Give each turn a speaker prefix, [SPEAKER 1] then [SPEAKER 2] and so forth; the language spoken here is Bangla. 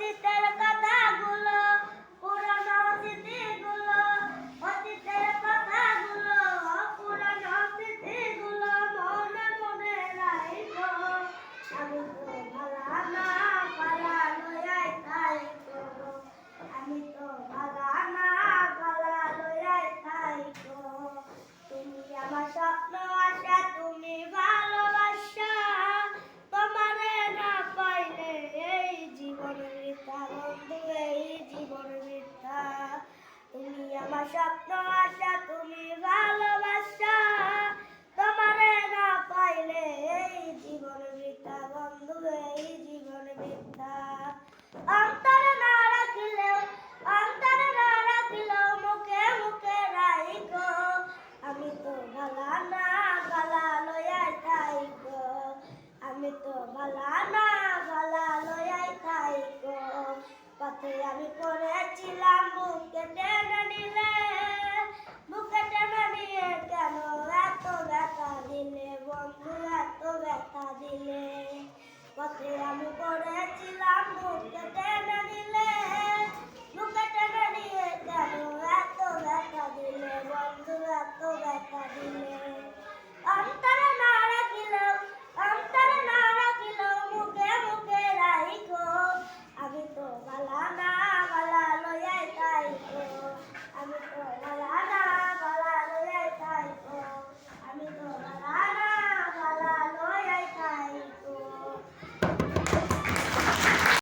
[SPEAKER 1] অতীতের কথাগুলো পুরনো অতীতিগুলো অতীতের কথাগুলো পুরনো অতীতিগুলো মনে মনে রাইব আমি তো ভালা স্বপ্ন আশা তুমি ভালোবাসা। তোমারে না পাইলে এই জীবন বৃথা, বন্ধু, এই জীবন বৃথা। অন্তর না রাখিলেও, অন্তর না রাখিলেও মুখে মুখে রাইগো আমি তো ভালা না ভালা লয়াই থাইগো আমি তো ভালা না ভালা লয়াই থাইগো পথে আমি করেছিলাম বুকে টেনে নিলাম